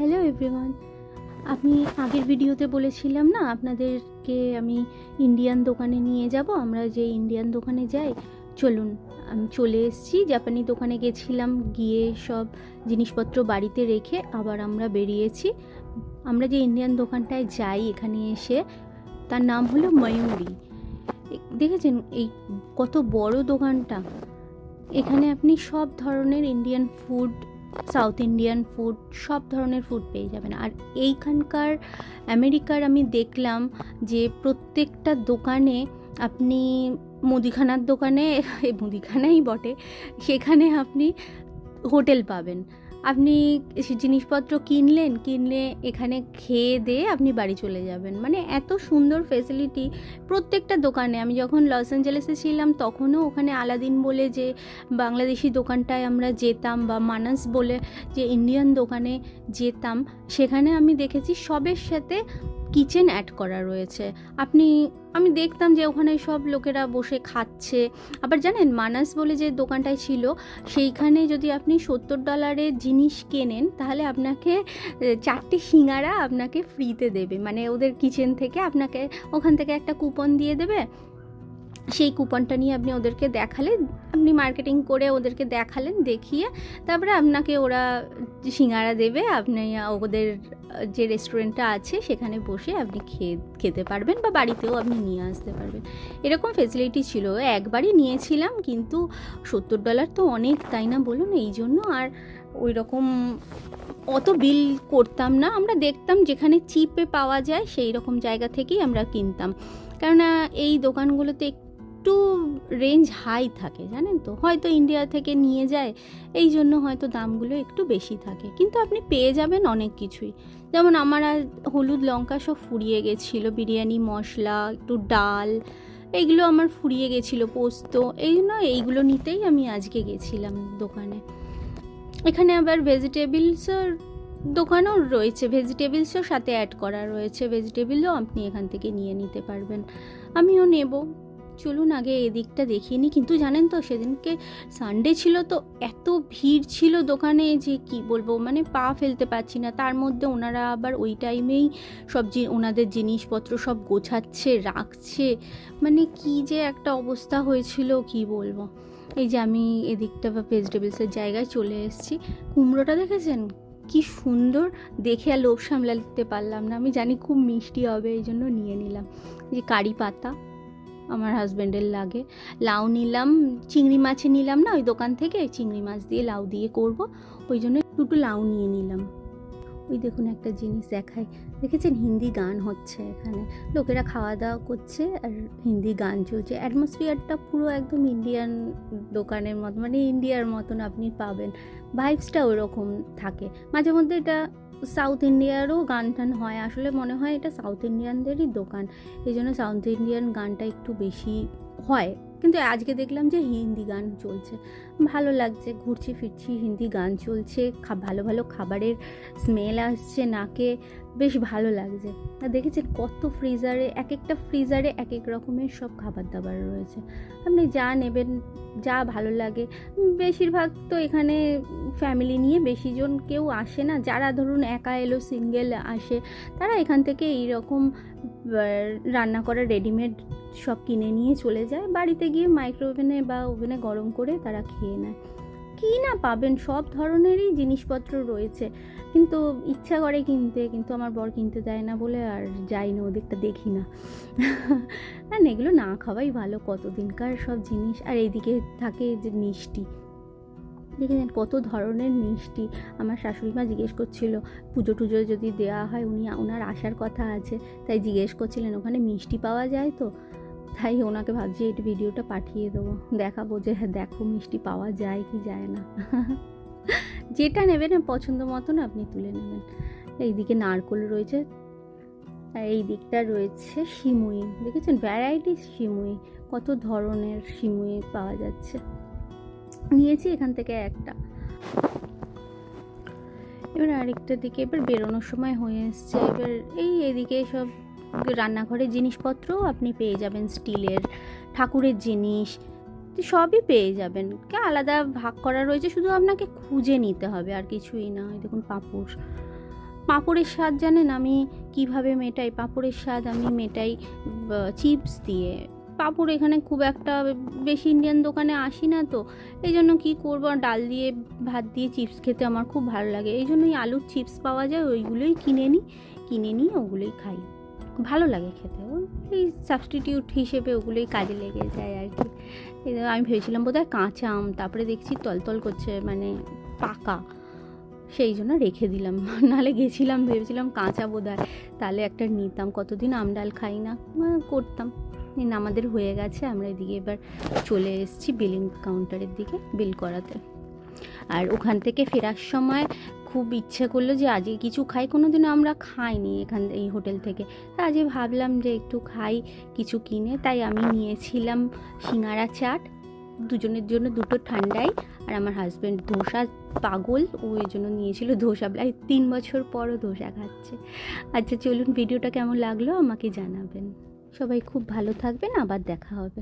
Hello everyone আমি আগের ভিডিওতে বলেছিলাম না, আপনাদেরকে আমি ইন্ডিয়ান দোকানে নিয়ে যাব। আমরা যে ইন্ডিয়ান দোকানে যাই, চলুন, আমি চলে এসেছি। জাপানি দোকানে গেছিলাম, গিয়ে সব জিনিসপত্র বাড়িতে রেখে আবার আমরা বেরিয়েছি। আমরা যে ইন্ডিয়ান দোকানটায় যাই এখানে এসে, তার নাম হলো ময়ূরী দেখেছেন এই কত বড় দোকানটা? এখানে আপনি সব ধরনের Indian food South Indian food, সব ধরনের ফুড পেয়ে যাবেন। আর এইখানকার আমেরিকার আমি দেখলাম যে প্রত্যেকটা দোকানে আপনি মুদিখানার দোকানে মুদিখানাই বটে, সেখানে আপনি হোটেল পাবেন। আপনি জিনিসপত্র কিনলেন, কিনলে এখানে খেয়ে দিয়ে আপনি বাড়ি চলে যাবেন। মানে এত সুন্দর ফেসিলিটি প্রত্যেকটা দোকানে। আমি যখন লস অ্যাঞ্জেলেসে ছিলাম, তখনও ওখানে আলাদিন বলে যে, বাংলাদেশি দোকানটায় আমরা যেতাম বা মানাস বলে যে ইন্ডিয়ান দোকানে যেতাম, সেখানে আমি দেখেছি সবের সাথে কিচেন অ্যাড করা রয়েছে। আপনি, আমি দেখতাম যে ওখানে সব লোকেরা বসে খাচ্ছে। আবার জানেন, মানাস বলে যে দোকানটায় ছিল, সেইখানে যদি আপনি সত্তর ডলারের জিনিস কেনেন, তাহলে আপনাকে চারটে শিঙারা আপনাকে ফ্রিতে দেবে। মানে ওদের কিচেন থেকে আপনাকে, ওখান থেকে একটা কুপন দিয়ে দেবে। সেই কুপনটা নিয়ে আপনি ওদেরকে দেখালেন, আপনি মার্কেটিং করে ওদেরকে দেখালেন, দেখিয়ে তারপরে আপনাকে ওরা সিঙ্গারা দেবে, আপনি ওদের, যে রেস্টুরেন্টটা আছে সেখানে বসে আপনি খেয়ে, খেতে পারবেন বা বাড়িতেও আপনি নিয়ে আসতে পারবেন। এরকম ফেসিলিটি ছিল, একবারই নিয়েছিলাম কিন্তু সত্তর ডলার তো অনেক, তাই না? বলুন, এই জন্য আর ওই রকম অত বিল করতাম না। আমরা দেখতাম যেখানে চিপে পাওয়া যায়, সেই রকম জায়গা থেকেই আমরা কিনতাম। কেননা এই দোকানগুলোতে একটু রেঞ্জ হাই থাকে, জানেন তো? হয়তো ইন্ডিয়া থেকে নিয়ে যায়, এই জন্য হয়তো দামগুলো একটু বেশি থাকে। কিন্তু আপনি পেয়ে যাবেন অনেক কিছুই। যেমন আমার আর হলুদ লঙ্কা সব ফুরিয়ে গেছিল, বিরিয়ানি, মশলা, একটু ডাল এইগুলো আমার ফুরিয়ে গেছিল, পোস্ত, এই জন্য এইগুলো নিতেই আমি আজকে গেছিলাম দোকানে। এখানে আবার ভেজিটেবলসের দোকানও রয়েছে। ভেজিটেবলসও সাথে অ্যাড করা রয়েছে। ভেজিটেবলও আপনি এখান থেকে নিয়ে নিতে পারবেন। আমিও নেব। চলুন আগে এদিকটা দেখিয়ে নিই। কিন্তু জানেন তো, সেদিনকে সানডে ছিল তো, এত ভিড় ছিল দোকানে যে কি বলব মানে পা ফেলতে পারছি না। তার মধ্যে ওনারা আবার ওই টাইমেই সব জি, ওনাদের জিনিসপত্র সব গোছাচ্ছে, রাখছে। মানে কি যে একটা অবস্থা হয়েছিল, কি বলব। এই যে আমি এদিকটা বা ভেজিটেবলসের জায়গায় চলে এসেছি। কুমড়োটা দেখেছেন? কি সুন্দর! দেখে আর লোভ সামলাতে পারলাম না। আমি জানি খুব মিষ্টি হবে, এই জন্য নিয়ে নিলাম। যে কারি পাতা। আমার হাজব্যান্ডের লাগে। লাউ নিলাম, চিংড়ি মাছে নিলাম না, ওই দোকান থেকে চিংড়ি মাছ দিয়ে লাউ দিয়ে করব। ওই জন্য দুটো লাউ নিয়ে নিলাম। ওই দেখুন একটা জিনিস দেখাই দেখেছেন? হিন্দি গান হচ্ছে এখানে। লোকেরা খাওয়া দাওয়া করছে আর হিন্দি গান চলছে। অ্যাটমসফিয়ারটা পুরো একদম ইন্ডিয়ান দোকানের মতো মানে ইন্ডিয়ার মতন আপনি পাবেন। ভাইবসটা ওরকম থাকে। মাঝে মধ্যে এটা সাউথ ইন্ডিয়ারও গান টান হয়। আসলে মনে হয় এটা সাউথ ইন্ডিয়ানদেরই দোকান। এই জন্য সাউথ ইন্ডিয়ান গানটা একটু বেশি হয়। কিন্তু আজকে দেখলাম যে হিন্দি গান চলছে। ভালো লাগছে, ঘুরছি ফিরছি, হিন্দি গান চলছে ভালো ভালো খাবারের স্মেল আসছে নাকে, বেশ ভালো লাগছে। আর দেখেছেন কত ফ্রিজারে এক একটা ফ্রিজারে এক এক রকমের সব খাবার দাবার রয়েছে। আপনি যা নেবেন, যা ভালো লাগে, বেশিরভাগ তো এখানে ফ্যামিলি নিয়ে বেশি জন কেউ আসে না। যারা ধরুন একা এলো সিঙ্গেল আসে, তারা এখান থেকে এইরকম রান্না করা রেডিমেড সব কিনে নিয়ে চলে যায়। বাড়িতে গিয়ে মাইক্রো ওভেনে বা ওভেনে গরম করে তারা খেয়ে নেয়। কী না পাবেন? সব ধরনেরই জিনিসপত্র রয়েছে। কিন্তু ইচ্ছা করে কিনতে, কিন্তু আমার বর কিনতে দেয় না বলে আর যাই না, ওদিকটা দেখি না। না এগুলো না খাওয়াই ভালো কতদিনকার সব জিনিস। আর এইদিকে থাকে যে মিষ্টি। দেখেছেন কত ধরনের মিষ্টি? আমার শাশুড়ি মা জিজ্ঞেস করছিল, পুজো টুজো যদি দেওয়া হয় উনি ওনার আসার কথা আছে। তাই জিজ্ঞেস করছিলেন, ওখানে মিষ্টি পাওয়া যায় তো? তাই ওনাকে ভাবছি এই ভিডিওটা পাঠিয়ে দেবো, দেখাবো যে হ্যাঁ দেখো মিষ্টি পাওয়া যায় কি যায় না। যেটা নেবেন পছন্দ মতন আপনি তুলে নেবেন। এইদিকে নারকোল রয়েছে, আর এই দিকটা রয়েছে শিমুই দেখেছেন? ভ্যারাইটি শিমুই কত ধরনের শিমুই পাওয়া যাচ্ছে। নিয়েছি এখান থেকে একটা। এবার আরেকটা দিকে এবার বেরোনোর সময় হয়ে এসছে। এবার এই এদিকে সব রান্নাঘরের জিনিসপত্রও আপনি পেয়ে যাবেন, স্টিলের, ঠাকুরের জিনিস, সবই পেয়ে যাবেন। কে আলাদা ভাগ করা রয়েছে, শুধু আপনাকে খুঁজে নিতে হবে, আর কিছুই না। দেখুন পাপোশ পাঁপড়ের স্বাদ জানেন আমি কীভাবে মেটাই? পাঁপড়ের স্বাদ আমি মেটাই চিপস দিয়ে। পাঁপড় এখানে খুব একটা বেশি ইন্ডিয়ান দোকানে আসি না তো। এই জন্য কী করব? ডাল দিয়ে ভাত দিয়ে চিপস খেতে আমার খুব ভালো লাগে। এই জন্যই আলুর চিপস পাওয়া যায়, ওইগুলোই কিনে নিই, কিনে নিয়ে ওগুলোই খাই। ভালো লাগে খেতে। এই সাবস্টিটিউট হিসেবে ওগুলোই কাজে লেগে যায় আর কি। আমি ভেবেছিলাম বোধহয় কাঁচা আম, তারপরে দেখছি তলতল করছে মানে পাকা। সেই জন্য রেখে দিলাম। নাহলে গেছিলাম, ভেবেছিলাম কাঁচা বোধহয়। তাহলে একটা নিতাম। কতদিন আম ডাল খাই না? করতাম। এই না, আমাদের হয়ে গেছে আমরা এদিকে এবার চলে এসেছি বিলিং কাউন্টারের দিকে বিল করাতে। আর ওখান থেকে ফেরার সময় খুব ইচ্ছে করল যে আজকে কিছু খাই কোনো দিনও আমরা খাইনি এখান এই হোটেল থেকে। তা আজকে ভাবলাম যে একটু খাই কিছু কিনে তাই আমি নিয়েছিলাম সিঙ্গারা চাট। দুজনের জন্য দুটো ঠান্ডাই আর আমার হাজব্যান্ড ধোসা পাগল ও এই জন্য নিয়েছিল ধোসা। প্রায় তিন বছর পরও ধোসা খাচ্ছে। আচ্ছা চলুন ভিডিওটা কেমন লাগল আমাকে জানাবেন। সবাই খুব ভালো থাকবেন আবার দেখা হবে।